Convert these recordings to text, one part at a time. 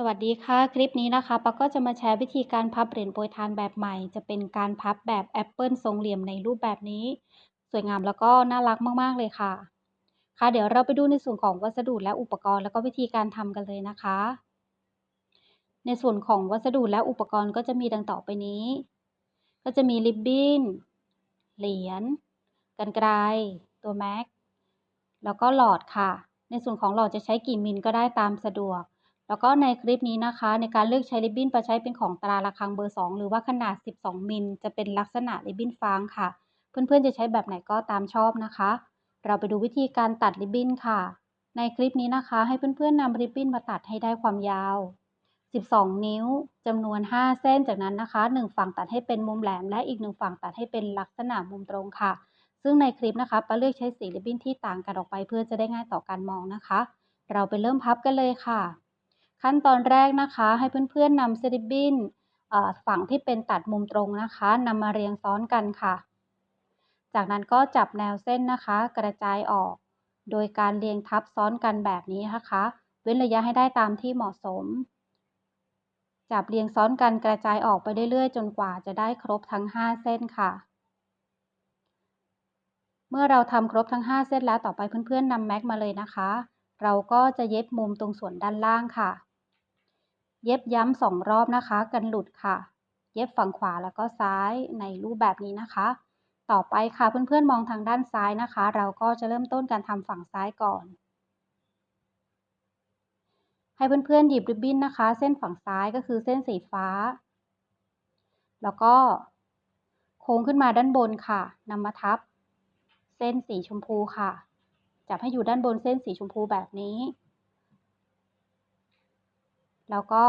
สวัสดีค่ะ คลิปนี้นะคะปักก็จะมาแชร์วิธีการพับเหรียญโปรยทานแบบใหม่ จะเป็นการพับแบบแอปเปิลทรงเหลี่ยมในรูปแบบนี้ สวยงามแล้วก็น่ารักมากๆเลยค่ะ ค่ะ เดี๋ยวเราไปดูในส่วนของวัสดุและอุปกรณ์แล้วก็วิธีการทำกันเลยนะคะ ในส่วนของวัสดุและอุปกรณ์ก็จะมีดังต่อไปนี้ ก็จะมีริบบิ้นเหรียญกรรไกรตัวแม็กแล้วก็หลอดค่ะ ในส่วนของหลอดจะใช้กี่มิลก็ได้ตามสะดวก แล้วก็ในคลิปนี้นะคะ ในการเลือกใช้ริบบิ้นประใช้เป็นของตราระฆังเบอร์ 2 หรือว่าขนาด 12 มิลจะเป็นลักษณะริบบิ้นฟางค่ะ เพื่อนๆจะใช้แบบไหนก็ตามชอบนะคะ เราไปดูวิธีการตัดริบบิ้นค่ะ ในคลิปนี้นะคะ ให้เพื่อนๆนำริบบิ้นมาตัดให้ได้ความยาว 12 นิ้วจำนวน 5 เส้นจากนั้นนะคะ 1 ฝั่งตัดให้เป็นมุมแหลม และอีก 1 ฝั่งตัดให้เป็นลักษณะมุมตรงค่ะ ซึ่งในคลิปนะคะป้าเลือกใช้สีริบบิ้นที่ต่างกันออกไปเพื่อจะได้ง่ายต่อการมองนะคะ เราไปเริ่มพับกันเลยค่ะ ขั้นตอนแรกนะคะให้เพื่อนๆนำเซริบบิ้นฝั่งที่เป็นตัดมุมตรงนะคะนำมาเรียงซ้อนกันค่ะ จากนั้นก็จับแนวเส้นนะคะ กระจายออก โดยการเรียงทับซ้อนกันแบบนี้นะคะ เว้นระยะให้ได้ตามที่เหมาะสม จับเรียงซ้อนกันกระจายออกไปเรื่อยๆ จนกว่าจะได้ครบทั้ง 5 เส้นค่ะ เมื่อเราทำครบทั้ง 5 เส้นแล้วต่อไปเพื่อนๆนำแม็กมาเลยนะคะ เราก็จะเย็บมุมตรงส่วนด้านล่างค่ะ เย็บย้ำสองรอบนะคะ กันหลุดค่ะ เย็บฝั่งขวาแล้วก็ซ้ายในรูปแบบนี้นะคะ ต่อไปค่ะเพื่อนๆมองทางด้านซ้ายนะคะ เราก็จะเริ่มต้นการทำฝั่งซ้ายก่อน ให้เพื่อนๆหยิบริบบิ้นนะคะ เส้นฝั่งซ้ายก็คือเส้นสีฟ้า แล้วก็โค้งขึ้นมาด้านบนค่ะนำมาทับ เส้นสีชมพูค่ะ จับให้อยู่ด้านบนเส้นสีชมพูแบบนี้ แล้วก็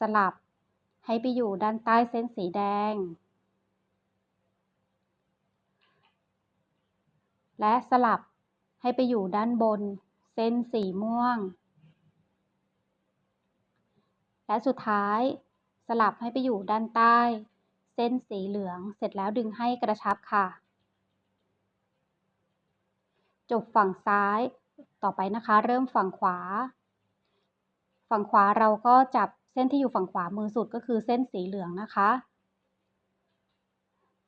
สลับให้ไปอยู่ด้านใต้เส้นสีแดง และสลับให้ไปอยู่ด้านบนเส้นสีม่วง และสุดท้ายสลับให้ไปอยู่ด้านใต้ เส้นสีเหลืองเสร็จแล้วดึงให้กระชับค่ะ จบฝั่งซ้ายต่อไปนะคะ เริ่มฝั่งขวา ฝั่งขวาเราก็จับเส้นที่อยู่ฝั่งขวามือสุดก็คือเส้นสีเหลืองนะคะ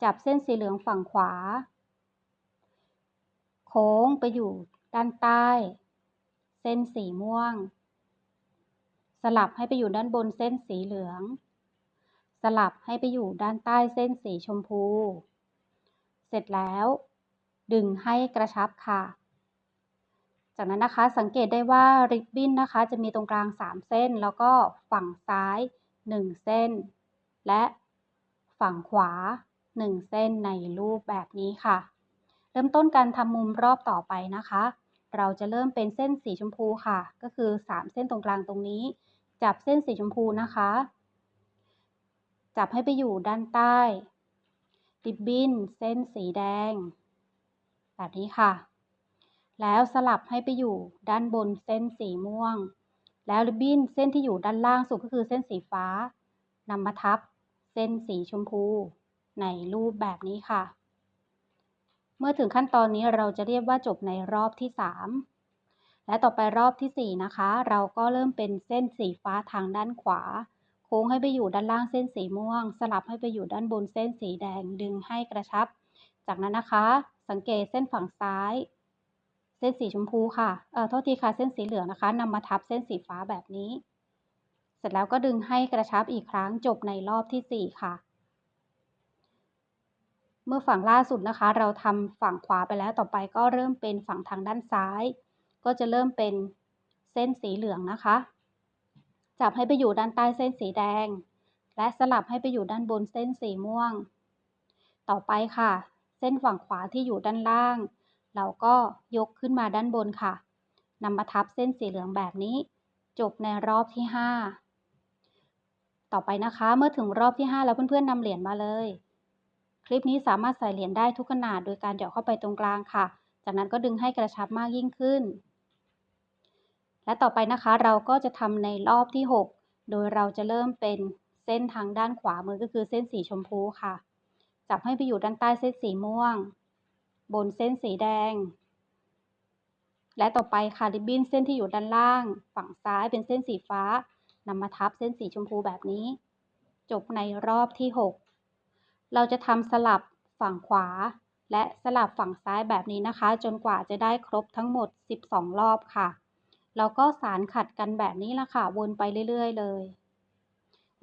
จับเส้นสีเหลืองฝั่งขวา โค้งไปอยู่ด้านใต้ เส้นสีม่วง สลับให้ไปอยู่ด้านบนเส้นสีเหลือง สลับให้ไปอยู่ด้านใต้เส้นสีชมพู เสร็จแล้ว ดึงให้กระชับค่ะ จากนั้นนะคะสังเกตได้ว่าริบบิ้นนะคะ จะมีตรงกลาง 3 เส้น แล้วก็ฝั่งซ้าย 1 เส้น และฝั่งขวา 1 เส้นในรูปแบบนี้ค่ะ เริ่มต้นการทำมุมรอบต่อไปนะคะ เราจะเริ่มเป็นเส้นสีชมพูค่ะ ก็คือ 3 เส้นตรงกลางตรงนี้ จับเส้นสีชมพูนะคะ จับให้ไปอยู่ด้านใต้ริบบิ้นเส้นสีแดง แบบนี้ค่ะ แล้วสลับให้ไปอยู่ด้านบนเส้นสีม่วง แล้วริบบิ้นเส้นที่อยู่ด้านล่างสุดก็คือเส้นสีฟ้านำมาทับเส้นสีชมพูในรูปแบบนี้ค่ะ เมื่อถึงขั้นตอนนี้เราจะเรียกว่าจบในรอบที่ 3 และต่อไปรอบที่ 4 นะคะ เราก็เริ่มเป็นเส้นสีฟ้าทางด้านขวา โค้งให้ไปอยู่ด้านล่างเส้นสีม่วง สลับให้ไปอยู่ด้านบนเส้นสีแดงดึงให้กระชับ จากนั้นนะคะ สังเกตเส้นฝั่งซ้าย ส้นสีชมพูค่ะ เอ่อ โทษทีค่ะ เส้นสีเหลืองนะคะนำมาทับเส้นสีฟ้าแบบนี้ เสร็จแล้วก็ดึงให้กระชับอีกครั้งจบในรอบที่ 4 ค่ะ เมื่อฝั่งล่าสุดนะคะ เราทำฝั่งขวาไปแล้ว ต่อไปก็เริ่มเป็นฝั่งทางด้านซ้าย ก็จะเริ่มเป็นเส้นสีเหลืองนะคะ จับให้ไปอยู่ด้านใต้เส้นสีแดง และสลับให้ไปอยู่ด้านบนเส้นสีม่วง ต่อไปค่ะ เส้นฝั่งขวาที่อยู่ด้านล่าง เราก็ยกขึ้นมาด้านบนค่ะนำมาทับเส้นสีเหลืองแบบนี้ จบในรอบที่ 5 ต่อไปนะคะ เมื่อถึงรอบที่ 5 แล้วเพื่อนๆนำเหรียญมาเลย คลิปนี้สามารถใส่เหรียญได้ทุกขนาดโดยการหยอดเข้าไปตรงกลางค่ะ จากนั้นก็ดึงให้กระชับมากยิ่งขึ้น และต่อไปนะคะเราก็จะทำในรอบที่ 6 โดยเราจะเริ่มเป็นเส้นทางด้านขวามือก็คือเส้นสีชมพูค่ะ จับให้ไปอยู่ด้านใต้เส้นสีม่วง บนเส้นสีแดง และต่อไปค่ะริบบิ้นเส้นที่อยู่ด้านล่าง ฝั่งซ้ายเป็นเส้นสีฟ้านำมาทับเส้นสีชมพูแบบนี้ จบในรอบที่ 6 เราจะทำสลับฝั่งขวา และสลับฝั่งซ้ายแบบนี้นะคะ จนกว่าจะได้ครบทั้งหมด 12 รอบค่ะเราก็สารขัดกันแบบนี้ละค่ะ วนไปเรื่อย ๆ เลย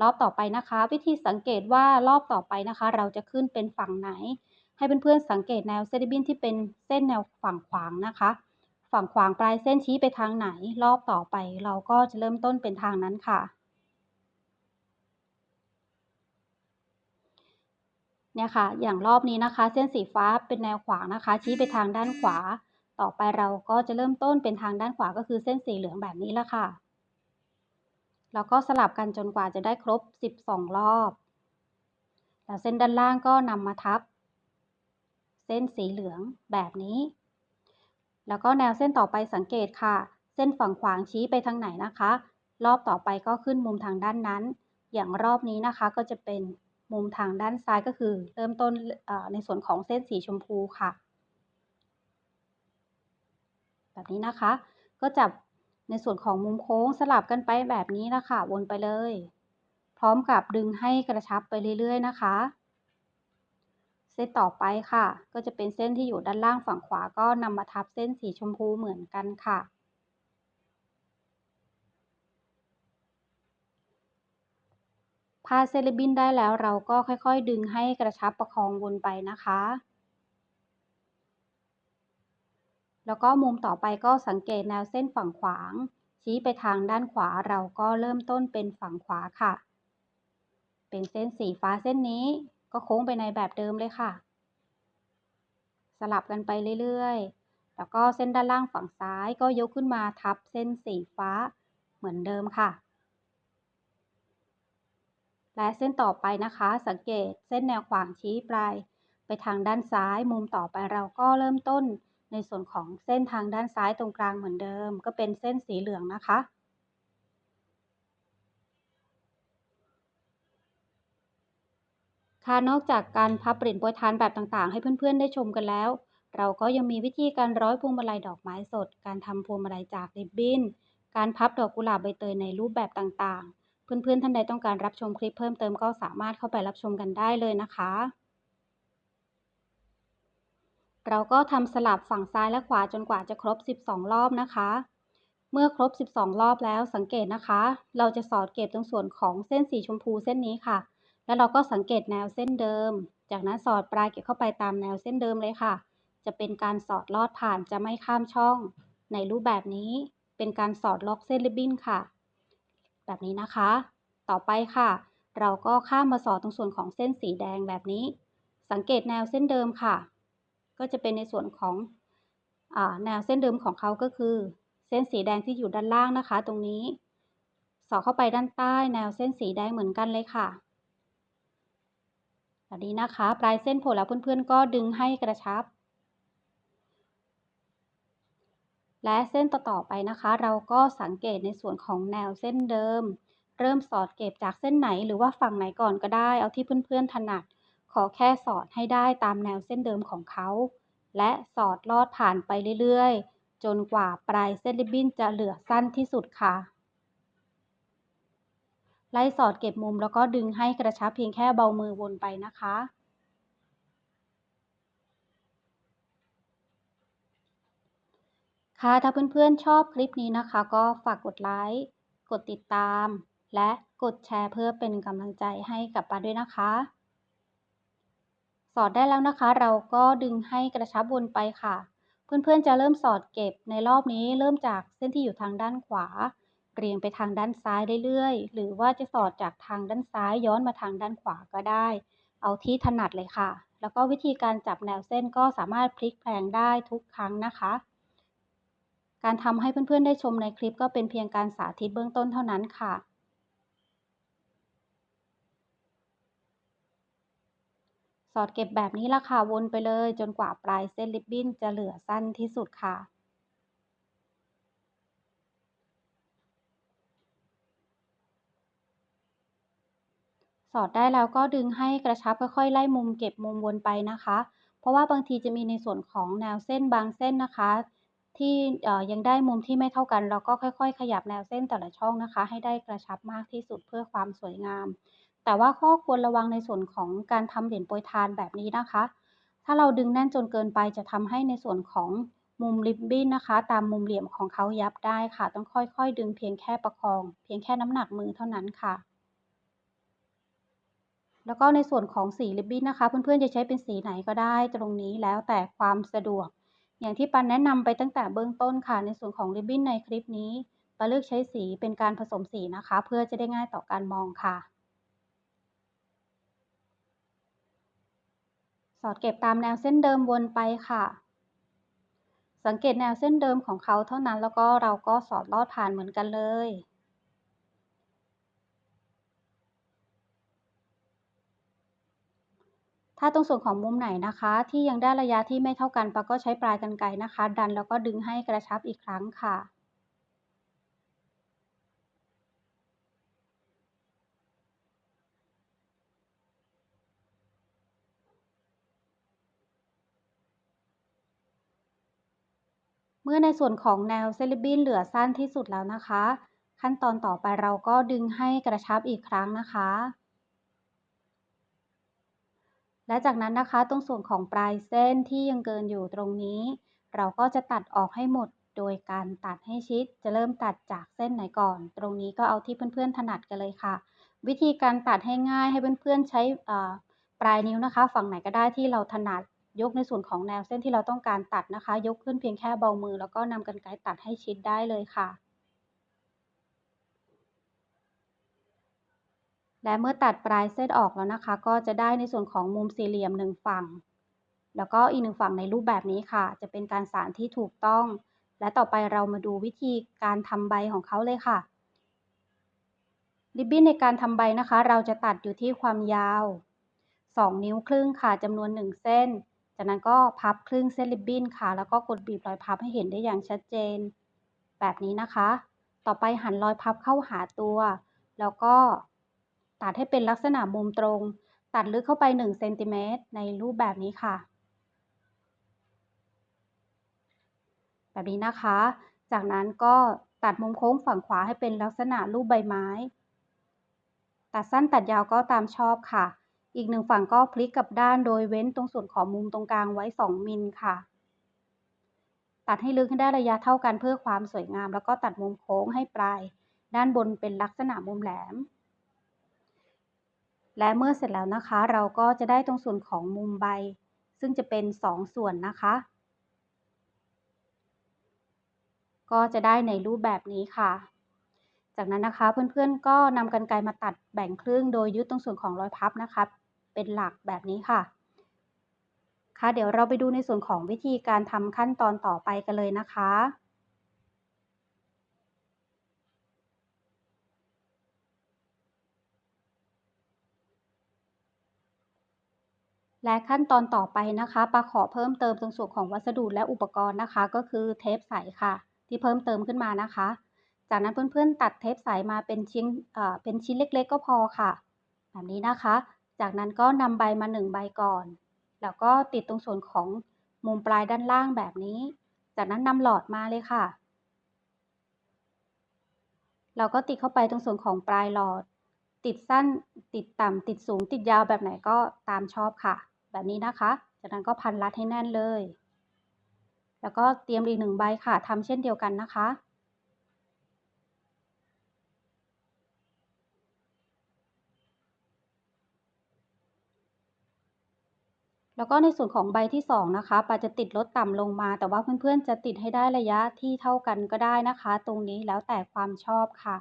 รอบต่อไปนะคะ วิธีสังเกตว่ารอบต่อไปนะคะ เราจะขึ้นเป็นฝั่งไหน ให้เพื่อนๆสังเกตแนวเส้นริบินที่เป็นเส้นแนวฝั่งขวางนะคะ ฝั่งขวางปลายเส้นชี้ไปทางไหน รอบต่อไปเราก็จะเริ่มต้นเป็นทางนั้นค่ะ เนี่ยค่ะ อย่างรอบนี้นะคะ เส้นสีฟ้าเป็นแนวขวางนะคะ ชี้ไปทางด้านขวา ต่อไปเราก็จะเริ่มต้นเป็นทางด้านขวาก็คือเส้นสีเหลืองแบบนี้ละค่ะ แล้วก็สลับกันจนกว่าจะได้ครบ 12 รอบ แล้วเส้นด้านล่างก็นำมาทับ เส้นสีเหลืองแบบนี้ แล้วก็แนวเส้นต่อไปสังเกตค่ะ เส้นฝั่งขวางชี้ไปทางไหนนะคะ รอบต่อไปก็ขึ้นมุมทางด้านนั้น อย่างรอบนี้นะคะก็จะเป็นมุมทางด้านซ้ายก็คือ เริ่มต้นในส่วนของเส้นสีชมพูค่ะ แบบนี้นะคะ ก็จับในส่วนของมุมโค้งสลับกันไปแบบนี้นะคะ วนไปเลย พร้อมกับดึงให้กระชับไปเรื่อยๆนะคะ ส้นต่อไปค่ะ ก็จะเป็นเส้นที่อยู่ด้านล่างฝั่งขวาก็นำมาทับเส้นสีชมพูเหมือนกันค่ะ พาเซเลบินได้แล้วเราก็ค่อยๆ ดึงให้กระชับประคองวนไปนะคะ แล้วก็มุมต่อไปก็สังเกตแนวเส้นฝั่งขวาง ชี้ไปทางด้านขวาเราก็เริ่มต้นเป็นฝั่งขวาค่ะ เป็นเส้นสีฟ้าเส้นนี้ ก็โค้งไปในแบบเดิมเลยค่ะ สลับกันไปเรื่อยๆ แล้วก็เส้นด้านล่างฝั่งซ้ายก็ยกขึ้นมาทับเส้นสีฟ้าเหมือนเดิมค่ะ และเส้นต่อไปนะคะ สังเกตเส้นแนวขวางชี้ปลายไปทางด้านซ้าย มุมต่อไปเราก็เริ่มต้นในส่วนของเส้นทางด้านซ้ายตรงกลางเหมือนเดิม ก็เป็นเส้นสีเหลืองนะคะ ค่ะ นอกจากการพับเปริ้นโปรยทานแบบต่างๆ ให้เพื่อนๆ ได้ชมกันแล้ว เราก็ยังมีวิธีการร้อยพวงมาลัยดอกไม้สด การทำพวงมาลัยจากริบบิ้น การพับดอกกุหลาบใบเตยในรูปแบบต่างๆ เพื่อนๆ ท่านใดต้องการรับชมคลิปเพิ่มเติมก็สามารถเข้าไปรับชมกันได้เลยนะคะ เราก็ทำสลับฝั่งซ้ายและขวาจนกว่าจะครบ 12 รอบนะคะเมื่อครบ 12 รอบแล้วสังเกตนะคะ เราจะสอดเก็บตรงส่วนของเส้นสีชมพูเส้นนี้ค่ะ แล้วเราก็สังเกตแนวเส้นเดิม จากนั้นสอดปลายเก็บเข้าไปตามแนวเส้นเดิมเลยค่ะ จะเป็นการสอดลอดผ่านจะไม่ข้ามช่อง ในรูปแบบนี้เป็นการสอดล็อกเส้นริบบิ้นค่ะ แบบนี้นะคะ ต่อไปค่ะ เราก็ข้ามมาสอดตรงส่วนของเส้นสีแดงแบบนี้ สังเกตแนวเส้นเดิมค่ะ ก็จะเป็นในส่วนของอแนวเส้นเดิมของเขาก็คือ เส้นสีแดงที่อยู่ด้านล่างนะคะ ตรงนี้ สอดเข้าไปด้านใต้แนวเส้นสีแดงเหมือนกันเลยค่ะ แบบนี้นะคะ ปลายเส้นโผล่แล้วเพื่อนๆก็ดึงให้กระชับ และเส้นต่อๆไปนะคะ เราก็สังเกตในส่วนของแนวเส้นเดิม เริ่มสอดเก็บจากเส้นไหนหรือว่าฝั่งไหนก่อนก็ได้ เอาที่เพื่อนๆถนัด ขอแค่สอดให้ได้ตามแนวเส้นเดิมของเขา และสอดลอดผ่านไปเรื่อยๆ จนกว่าปลายเส้นริบบิ้นจะเหลือสั้นที่สุดค่ะ ไล่สอดเก็บมุมแล้วก็ดึงให้กระชับเพียงแค่เบามือวนไปนะคะ ค่ะถ้าเพื่อนๆชอบคลิปนี้นะคะ ก็ฝากกดไลค์ กดติดตาม และกดแชร์เพื่อเป็นกำลังใจให้กับปาด้วยนะคะ สอดได้แล้วนะคะ เราก็ดึงให้กระชับวนไปค่ะ เพื่อนๆจะเริ่มสอดเก็บในรอบนี้เริ่มจากเส้นที่อยู่ทางด้านขวา เรียงไปทางด้านซ้ายเรื่อยๆ หรือว่าจะสอดจากทางด้านซ้ายย้อนมาทางด้านขวาก็ได้ เอาที่ถนัดเลยค่ะ แล้วก็วิธีการจับแนวเส้นก็สามารถพลิกแพลงได้ทุกครั้งนะคะ การทำให้เพื่อนๆได้ชมในคลิปก็เป็นเพียงการสาธิตเบื้องต้นเท่านั้นค่ะสอดเก็บแบบนี้ละค่ะวนไปเลยจนกว่าปลายเส้นริบบิ้นจะเหลือสั้นที่สุดค่ะ สอดได้แล้วก็ดึงให้กระชับค่อยๆ ไล่มุมเก็บมุมวนไปนะคะ เพราะว่าบางทีจะมีในส่วนของแนวเส้นบางเส้นนะคะ ที่ยังได้มุมที่ไม่เท่ากัน เราก็ค่อยๆ ขยับแนวเส้นแต่ละช่องนะคะ ให้ได้กระชับมากที่สุดเพื่อความสวยงาม แต่ว่าข้อควรระวังในส่วนของการทำเหรียญโปรยทานแบบนี้นะคะ ถ้าเราดึงแน่นจนเกินไปจะทำให้ในส่วนของมุมริบบิ้นนะคะ ตามมุมเหลี่ยมของเขายับได้ค่ะ ต้องค่อยๆ ดึงเพียงแค่ประคอง เพียงแค่น้ำหนักมือเท่านั้นค่ะ แล้วก็ในส่วนของสีริบบิ้นนะคะ เพื่อนๆจะใช้เป็นสีไหนก็ได้ตรงนี้แล้วแต่ความสะดวก อย่างที่ปันแนะนำไปตั้งแต่เบื้องต้นค่ะ ในส่วนของริบบิ้นในคลิปนี้ปันเลือกใช้สีเป็นการผสมสีนะคะ เพื่อจะได้ง่ายต่อการมองค่ะ สอดเก็บตามแนวเส้นเดิมวนไปค่ะ สังเกตแนวเส้นเดิมของเขาเท่านั้นแล้วก็เราก็สอดลอดผ่านเหมือนกันเลย ถ้าตรงส่วนของมุมไหนนะคะ ที่ยังได้ระยะที่ไม่เท่ากันปาก็ใช้ปลายกรรไกรนะคะ ดันแล้วก็ดึงให้กระชับอีกครั้งค่ะเมื่อในส่วนของแนวเซลิบินเหลือสั้นที่สุดแล้วนะคะ ขั้นตอนต่อไปเราก็ดึงให้กระชับอีกครั้งนะคะ และจากนั้นนะคะตรงส่วนของปลายเส้นที่ยังเกินอยู่ตรงนี้ เราก็จะตัดออกให้หมดโดยการตัดให้ชิด จะเริ่มตัดจากเส้นไหนก่อน ตรงนี้ก็เอาที่เพื่อนๆถนัดกันเลยค่ะ วิธีการตัดให้ง่ายให้เพื่อนๆใช้ปลายนิ้วนะคะ ฝั่งไหนก็ได้ที่เราถนัดยกในส่วนของแนวเส้นที่เราต้องการตัดนะคะ ยกขึ้นเพียงแค่เบามือ แล้วก็นำกรรไกรตัดให้ชิดได้เลยค่ะ และเมื่อตัดปลายเส้นออกแล้วนะคะ ก็จะได้ในส่วนของมุมสี่เหลี่ยมหนึ่งฝั่ง แล้วก็อีกหนึ่งฝั่งในรูปแบบนี้ค่ะ จะเป็นการสานที่ถูกต้อง และต่อไปเรามาดูวิธีการทำใบของเขาเลยค่ะริบบิ้นในการทำใบนะคะ เราจะตัดอยู่ที่ความยาว 2 นิ้วครึ่งค่ะจำนวน 1 เส้น จากนั้นก็พับครึ่งเส้นริบบิ้นค่ะ แล้วก็กดบีบรอยพับให้เห็นได้อย่างชัดเจน แบบนี้นะคะ ต่อไปหันรอยพับเข้าหาตัว แล้วก็ ตัดให้เป็นลักษณะมุมตรง ตัดลึกเข้าไป1เซนติเมตรในรูปแบบนี้ค่ะ แบบนี้นะคะ จากนั้นก็ตัดมุมโค้งฝั่งขวาให้เป็นลักษณะรูปใบไม้ ตัดสั้นตัดยาวก็ตามชอบค่ะ อีกหนึ่งฝั่งก็พลิกกลับด้านโดยเว้นตรงส่วนของมุมตรงกลางไว้ 2 มิลค่ะ ตัดให้ลึกให้ได้ระยะเท่ากันเพื่อความสวยงาม แล้วก็ตัดมุมโค้งให้ปลายด้านบนเป็นลักษณะมุมแหลม และเมื่อเสร็จแล้วนะคะ เราก็จะได้ตรงส่วนของมุมใบ ซึ่งจะเป็น 2 ส่วนนะคะ ก็จะได้ในรูปแบบนี้ค่ะ จากนั้นนะคะเพื่อนๆก็นำกรรไกรมาตัดแบ่งครึ่งโดยยึดตรงส่วนของรอยพับนะคะ เป็นหลักแบบนี้ค่ะค่ะเดี๋ยวเราไปดูในส่วนของวิธีการทำขั้นตอนต่อไปกันเลยนะคะ และขั้นตอนต่อไปนะคะปาขอเพิ่มเติมตรงส่วนของวัสดุและอุปกรณ์นะคะ ก็คือเทปใสค่ะ ที่เพิ่มเติมขึ้นมานะคะ จากนั้นเพื่อนๆตัดเทปใสมาเป็นชิ้นเป็นชิ้นเล็ก ๆ ก็พอค่ะ แบบนี้นะคะ จากนั้นก็นำใบมา 1 ใบก่อน แล้วก็ติดตรงส่วนของมุมปลายด้านล่างแบบนี้ จากนั้นนำหลอดมาเลยค่ะ เราก็ติดเข้าไปตรงส่วนของปลายหลอดติดสั้น ติดต่ำ ติดสูง ติดยาวแบบไหนก็ตามชอบค่ะ แบบนี้นะคะ จากนั้นก็พันรัดให้แน่นเลย แล้วก็เตรียมอีกหนึ่งใบค่ะทำเช่นเดียวกันนะคะ แล้วก็ในส่วนของใบที่ 2 นะคะปาจะติดลดต่ำลงมา แต่ว่าเพื่อนๆจะติดให้ได้ระยะที่เท่ากันก็ได้นะคะ ตรงนี้แล้วแต่ความชอบค่ะ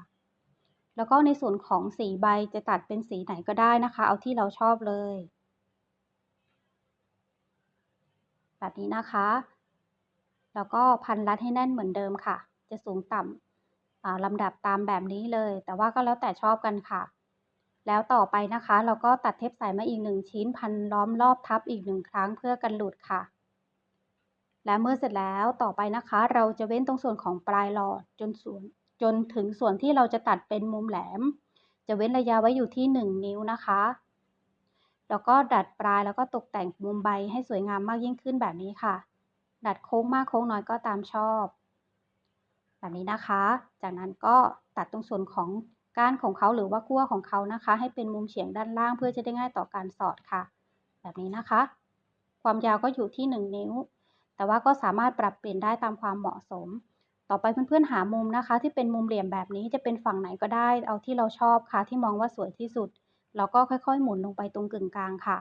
แล้วก็ในส่วนของสีใบจะตัดเป็นสีไหนก็ได้นะคะ เอาที่เราชอบเลย แบบนี้นะคะ แล้วก็พันรัดให้แน่นเหมือนเดิมค่ะ จะสูงต่ำลำดับตามแบบนี้เลย แต่ว่าก็แล้วแต่ชอบกันค่ะ แล้วต่อไปนะคะ เราก็ตัดเทปใสมาอีกหนึ่งชิ้น พันล้อมรอบทับอีกหนึ่งครั้งเพื่อกันหลุดค่ะ และเมื่อเสร็จแล้วต่อไปนะคะ เราจะเว้นตรงส่วนของปลายหลอดจนส่วนจนถึงส่วนที่เราจะตัดเป็นมุมแหลม จะเว้นระยะไว้อยู่ที่ 1 นิ้วนะคะ แล้วก็ดัดปลายแล้วก็ตกแต่งมุมใบให้สวยงามมากยิ่งขึ้นแบบนี้ค่ะ ดัดโค้งมากโค้งน้อยก็ตามชอบ แบบนี้นะคะ จากนั้นก็ตัดตรงส่วนของก้านของเขาหรือว่ากั้วของเขานะคะ ให้เป็นมุมเฉียงด้านล่างเพื่อจะได้ง่ายต่อการสอดค่ะ แบบนี้นะคะ ความยาวก็อยู่ที่ 1 นิ้ว แต่ว่าก็สามารถปรับเปลี่ยนได้ตามความเหมาะสม ต่อไปเพื่อนๆหามุมนะคะ ที่เป็นมุมเหลี่ยมแบบนี้จะเป็นฝั่งไหนก็ได้เอาที่เราชอบค่ะ ที่มองว่าสวยที่สุด เราก็ค่อยๆ หมุนลงไปตรงกึ่งกลางค่ะ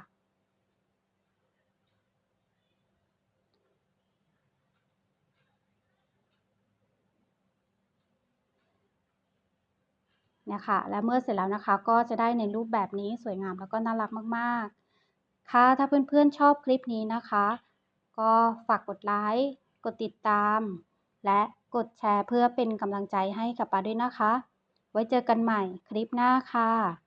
นี่ยค่ะและเมื่อเสร็จแล้วนะคะ ก็จะได้ในรูปแบบนี้สวยงามแล้วก็น่ารักมากๆ ค่ะ ถ้าเพื่อนๆชอบคลิปนี้นะคะ ก็ฝากกดไลค์ กดติดตาม และกดแชร์เพื่อเป็นกำลังใจให้กับปาด้วยนะคะ ไว้เจอกันใหม่คลิปหน้าค่ะ